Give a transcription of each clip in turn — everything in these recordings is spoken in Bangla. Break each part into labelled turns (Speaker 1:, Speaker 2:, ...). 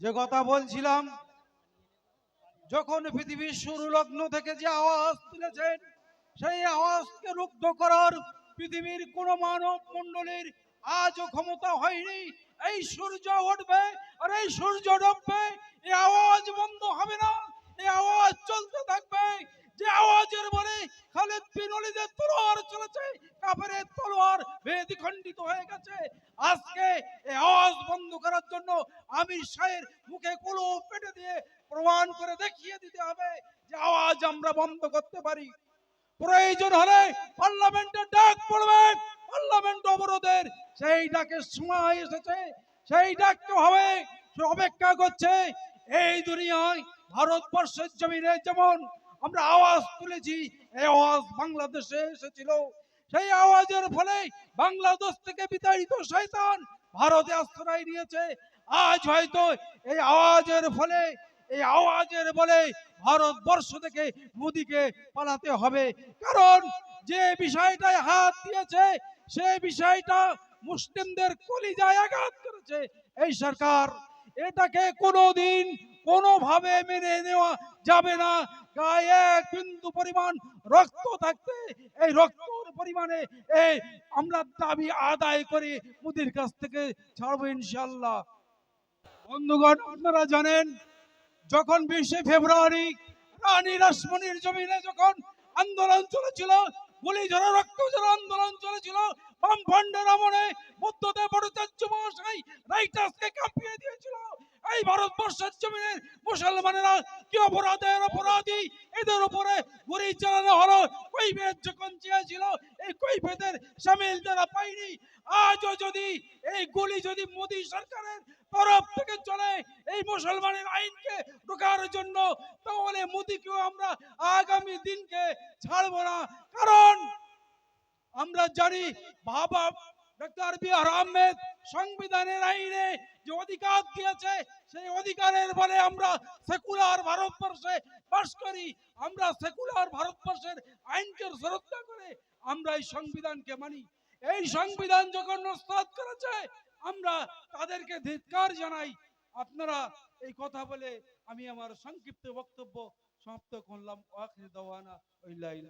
Speaker 1: যে কথা বলছিলাম, যখন পৃথিবীর শুরু লগ্ন থেকে যে আওয়াজ তুলেছেন, সেই আওয়াজকে রুদ্ধ করার পৃথিবীর কোন মানব মন্ডলীর আজও ক্ষমতা হয়নি। এই সূর্য উঠবে আর এই সূর্য ডুববে, এই আওয়াজ বন্ধ হবে না, এই আওয়াজ চলতে থাকবে যে আওয়াজের বলে খালেদ বিন ওয়ালিদের তলোয়ার চলেছে। কাফেরের তলোয়ার ভেদি খণ্ডিত হয়ে গেছে। আজকে এই আওয়াজ বন্ধ করার জন্য আমির শাহের মুখে কুলো পেটে দিয়ে প্রমাণ করে দেখিয়ে দিতে হবে যে আওয়াজ আমরা বন্ধ করতে পারি। প্রয়োজন হলে পার্লামেন্টের ডাক পড়বেন পার্লামেন্ট অবরোধের সেই ডাকের সময় এসেছে। সেই ডাককে হবে, সে অপেক্ষা করছে। এই দুনিয়ায় ভারতবর্ষের জমিনে যেমন আমরা আওয়াজ তুলেছি, এই আওয়াজ বাংলাদেশে এসেছিল। সেই আওয়াজের ফলে বাংলাদেশ থেকে বিতাড়িত শয়তান ভারতে আশ্রয় নিয়েছে। আজ হয়তো এই আওয়াজের ফলে, এই আওয়াজের বলে ভারতবর্ষ থেকে মোদিকে পালাতে হবে। কারণ যে বিষয়টায় হাত দিয়েছে, সে বিষয়টা মুসলিমদের কলিজায় আঘাত করেছে। এই সরকার এটাকে কোনোদিন কোনোভাবে মেনে নেওয়া যাবে না। গায়ে বিন্দু পরিমাণ রক্ত থাকতে এই রক্তর পরিমাণে এই আমরা দাবি আদায় করে মোদির কাছ থেকে ছাড়বো ইনশাল্লাহ বন্ধুগণ, আপনারা জানেন, যখন বিশে ফেব্রুয়ারি রানী রাসমণির জমিনে যখন আন্দোলন চলেছিল, গুলি ঝরা রক্ত ঝরা আন্দোলন চলেছিল, বামফ্রন্টের আমলে বুদ্ধদেব ভট্টাচার্য মহাশয় রাইটার্সকে কাঁপিয়ে দিয়েছিল। এই ভারতবর্ষের জমিনের মুসলমানেরা কি অপরাধের অপরাধী? এদের উপরে গুলি চালানো হলো। কৈফেত যখন চেয়েছিল, এই কৈফেতের সামিল তারা পায়নি, আজও যদি এই গুলি যদি মোদী সরকারের তরফ থেকে চলে, এই মুসলমানের আইনকে ঢোকার জন্য, তাহলে মোদীকেও আমরা আগামী দিনকে ছাড়বো না। কারণ আমরা জানি বাবা ডক্টর বি আহমেদ সংবিধানের আইনে যে অধিকার দিয়েছে, সেই অধিকারের বলে আমরা সেকুলার ভারতবর্ষে বাস করি। আমরা সেকুলার ভারতবর্ষের আইনকে শ্রদ্ধা করে আমরা এই সংবিধানকে মানি। এই সংবিধান যখন নস্তাদ করেছে, আমরা তাদেরকে ধিক্কার জানাই। আপনারা এই কথা বলে আমি আমার সংক্ষিপ্ত বক্তব্য সমাপ্ত করলাম। ওয়াখির দাওয়ানা ওইল্লাহিল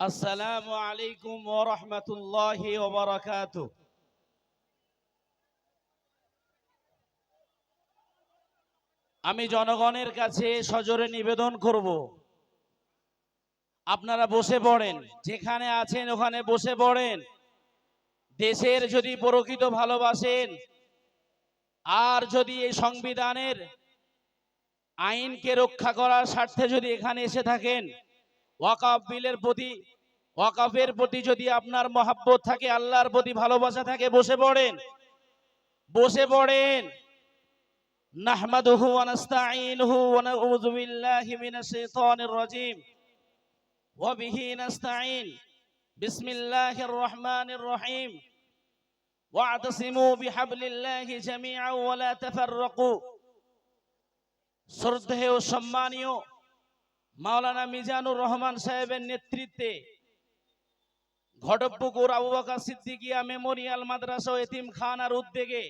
Speaker 2: আসসালামু আলাইকুম ওয়া রাহমাতুল্লাহি আমি জনগণের কাছে সজোরে নিবেদন করব। আপনারা বসে পড়েন, যেখানে আছেন ওখানে বসে পড়েন। দেশের যদি প্রকৃত ভালোবাসেন, আর যদি এই সংবিধানের আইনকে রক্ষা করার স্বার্থে যদি এখানে এসে থাকেন ওয়াকাফ প্রতি, ওয়াকাফের প্রতি যদি আপনার মহাব্বত থাকে, আল্লাহর প্রতি ভালোবাসা থাকে, বসে পড়েন। বসে পড়েন। ওয়া সম্মানীয় মাওলানা মিজানুর রহমান সাহেবের নেতৃত্বে ঘটকপুকুর আবু বকর সিদ্দিকিয়া মেমোরিয়াল মাদ্রাসা ও এতিম খানার উদ্যোগে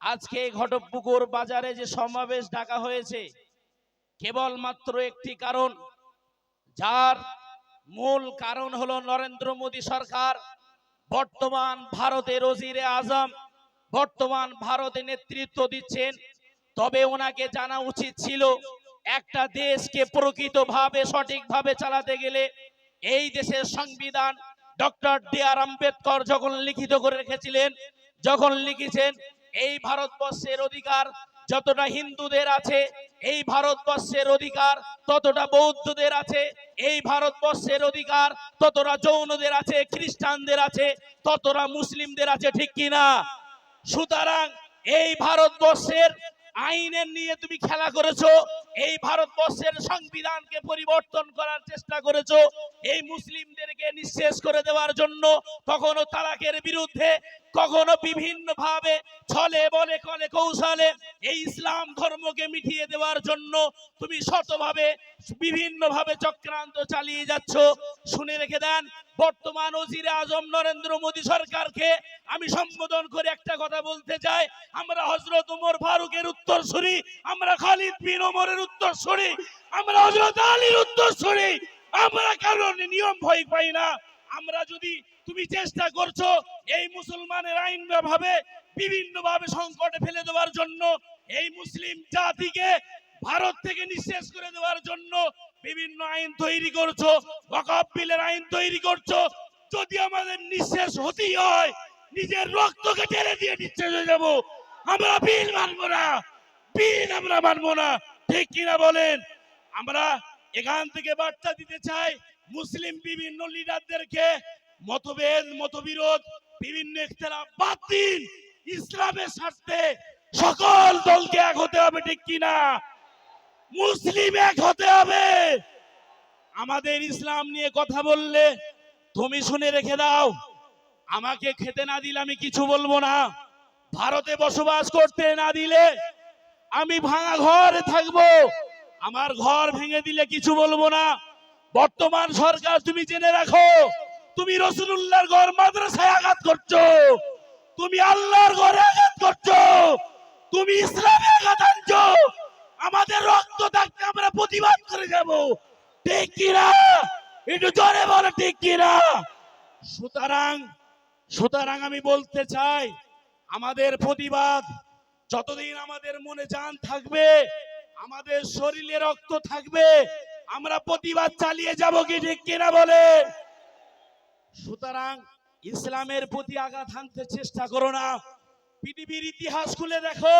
Speaker 2: আজকে এই ঘটকপুকুর বাজারে যে সমাবেশ ডাকা হয়েছে, কেবলমাত্র একটি কারণ, যার মূল কারণ হলো নরেন্দ্র মোদী সরকার, বর্তমান ভারতের ওজিরে আজম, বর্তমান ভারতে নেতৃত্ব দিচ্ছেন। তবে ওনাকে জানা উচিত ছিল একটা দেশকে প্রকৃতভাবে, সঠিকভাবে চালাতে গেলে এই দেশের সংবিধান ডক্টর ডি আর আম্বেদকর যখন লিখিত করে রেখেছিলেন, যখন লিখেছেন, এই ভারতবর্ষের অধিকার যতটা হিন্দুদের আছে, এই ভারতবর্ষের অধিকার ততটা বৌদ্ধদের আছে, এই ভারতবর্ষের অধিকার ততটা জৌনদের আছে, খ্রিস্টানদের আছে, ততটা মুসলিমদের আছে, ঠিক কিনা? সুতরাং এই ভারতবর্ষের আইনের নিয়ে তুমি খেলা করেছ, এই ভারতবর্ষের সংবিধানকে পরিবর্তন করার চেষ্টা করেছ, এই মুসলিমদেরকে নিঃশেষ করে দেওয়ার জন্য কখনো তালাকের বিরুদ্ধে, কখনো বিভিন্ন ভাবে ছলে বলে কলে কৌশলে এই ইসলাম ধর্মকে মিটিয়ে দেওয়ার জন্য তুমি শতভাবে বিভিন্ন ভাবে চক্রান্ত চালিয়ে যাচ্ছ। শুনে রেখে দেন, বর্তমান ওজিরে আজম নরেন্দ্র মোদী সরকারকে আমি সম্বোধন করে একটা কথা বলতে চাই। আমরা হজরত উমর ফারুকের উত্তর উত্তরসূরি আমরা খালিদ বিন ওমরের উত্তর উত্তরসূরি আমরা হজরত আলীর উত্তরসূরি আমরা কারণ নিয়ম ভয় পাই না। আমরা যদি তুমি চেষ্টা করছ এই মুসলমানের আইন ভাবে বিভিন্ন ভাবে সংকটে ফেলে দেওয়ার জন্য এই মুসলিম জাতিকে ভারত থেকে নিঃশেষ করে দেওয়ার জন্য বিভিন্ন আইন তৈরি করছ বিলের আইন তৈরি করছ। যদি আমাদের নিঃশেষ হতেই হয়, নিজের রক্তকে ঢেলে দিয়ে নিঃশেষ হয়ে যাব। আমরা বিল মানবো না, বিল আমরা মানবো না। ঠিক কিনা বলেন? আমরা এখান থেকে বার্তা দিতে চাই, মুসলিম বিভিন্ন লিডারদেরকে মতভেদ, মতবিরোধ, বিভিন্ন ইসলামের স্বার্থে সকল দলকে এক হতে হবে, ঠিক কিনা? মুসলিম এক হতে হবে। আমাদের ইসলাম নিয়ে কথা বললে তুমি শুনে রেখে দাও। আমাকে খেতে না দিলে আমি কিছু বলব না। ভারতে বসবাস করতে না দিলে আমি ভাঙা ঘরে থাকব। আমার ঘর ভেঙে দিলে কিছু বলব না। বর্তমান সরকার তুমি জেনে রাখো, তুমি রসুল্লাহর ঘর মাদ্রাসায় আঘাত করছ, তুমি আল্লাহর ঘরে আঘাত করছ। তুমি ইসলামে আঘাত আনছো। আমাদের রক্ত থাকতে আমরা প্রতিবাদ করে যাব। ঠিক কিনা? একটু জোরে বলো, ঠিক কিনা? সুতরাং সুতরাং আমি বলতে চাই, আমাদের প্রতিবাদ যতদিন আমাদের মনে জান থাকবে, আমাদের শরীরে রক্ত থাকবে, আমরা প্রতিবাদ চালিয়ে যাব কি ঠিক কিনা বলে? সুতরাং ইসলামের প্রতি আঘাত হানতে চেষ্টা করো না। পৃথিবীর ইতিহাস খুলে দেখো।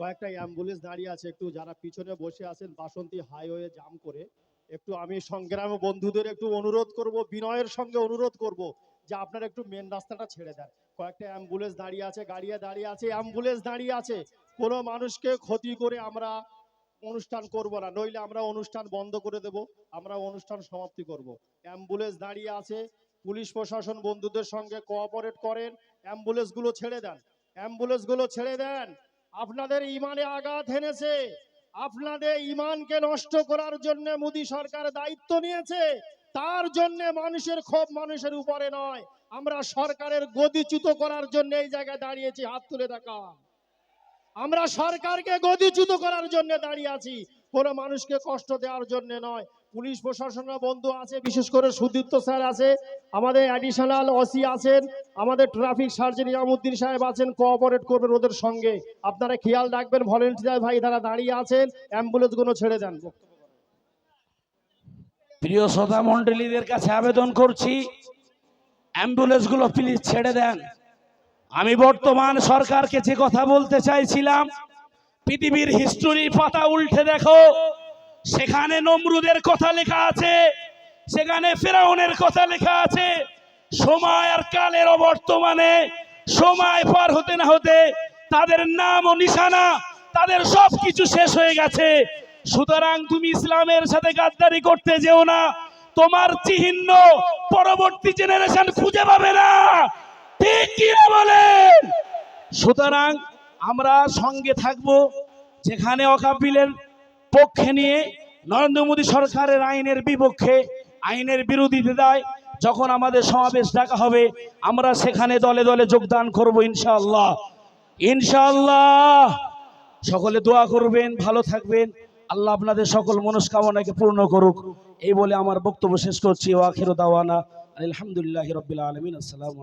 Speaker 3: কয়েকটা অ্যাম্বুলেন্স দাঁড়িয়ে আছে, একটু যারা পিছনে বসে আছেন, বাসন্তী হাইওয়ে জাম করে, একটু আমি সংগ্রামী বন্ধুদের একটু অনুরোধ করব, বিনয়ের সঙ্গে অনুরোধ করব, যে আপনারা একটু মেন রাস্তাটা ছেড়ে দেন। কয়েকটা অ্যাম্বুলেন্স দাঁড়িয়ে আছে, গাড়িয়ে দাঁড়িয়ে আছে, অ্যাম্বুলেন্স দাঁড়িয়ে আছে। কোনো মানুষকে ক্ষতি করে আমরা অনুষ্ঠান করব না, নইলে আমরা অনুষ্ঠান বন্ধ করে দেব, আমরা অনুষ্ঠান সমাপ্তি করব। অ্যাম্বুলেন্স দাঁড়িয়ে আছে, পুলিশ প্রশাসন বন্ধুদের সঙ্গে কোঅপারেট করেন, অ্যাম্বুলেন্সগুলো ছেড়ে দেন। অ্যাম্বুলেন্সগুলো ছেড়ে দেন। আপনাদের ইমানে আঘাত হেনেছে। আপনাদের ইমানকে নষ্ট করার জন্য মোদী সরকার দায়িত্ব নিয়েছে। তার জন্য মানুষের ক্ষোভ মানুষের উপরে নয়। আমরা সরকারের গদিচ্যুত করার জন্য এই জায়গায় দাঁড়িয়েছি। হাত তুলে দেখা আমরা সরকারকে গদিচ্যুত করার জন্য দাঁড়িয়ে আছি। কোনো মানুষকে কষ্ট দেওয়ার জন্য নয়। পুলিশ প্রশাসনের বন্ধু আছে, বিশেষ করে সুদীপ্ত স্যার আছে, আমাদের অ্যাডিশনাল ওসি আছেন, আমাদের ট্রাফিক সার্জন ইয়ামুদ্দিন সাহেব আছেন কোঅপারেট করবেন ওদের সঙ্গে। আপনারা খেয়াল রাখবেন ভলেন্টিয়ার ভাই তারা দাঁড়িয়ে আছেন অ্যাম্বুলেন্সগুলো ছেড়ে দেন।
Speaker 2: প্রিয় শ্রোতা মন্ডলীদের কাছে আবেদন করছি অ্যাম্বুলেন্সগুলো প্লিজ ছেড়ে দেন। আমি বর্তমান সরকারকে যে কথা বলতে চাইছিলাম, পৃথিবীর হিস্টোরির পাতা উল্টে দেখো। সেখানে নমরুদের কথা লেখা আছে, সেখানে ফেরাউনের কথা লেখা আছে। সময় আর কালের অবর্তমানে, সময় পার হতে না হতে তাদের নাম ও নিশানা, তাদের সব কিছু শেষ হয়ে গেছে। সুতরাং তুমি ইসলামের সাথে গাদ্দারি করতে যেও না, তোমার চিহ্ন পরবর্তী জেনারেশন খুঁজে পাবে না। ঠিক কি বলেন? সুতরাং আমরা সঙ্গে থাকব, যেখানে অকাপিলের পক্ষে নিয়ে নরেন্দ্র মোদী সরকারের আইনের বিপক্ষে, আইনের বিরোধিতা দেয়। যখন আমাদের সমাবেশ ডাকা হবে, আমরা সেখানে দলে দলে যোগদান করব ইনশাআল্লাহ। ইনশাআল্লাহ! সকলে দোয়া করবেন, ভালো থাকবেন। আল্লাহ আপনাদের সকল মনস্কামনাকে পূর্ণ করুক। এই বলে আমার বক্তব্য শেষ করছি। ওয়াখির দাওয়ানা আলহামদুলিল্লাহ রবিল আলমিন। আসসালাম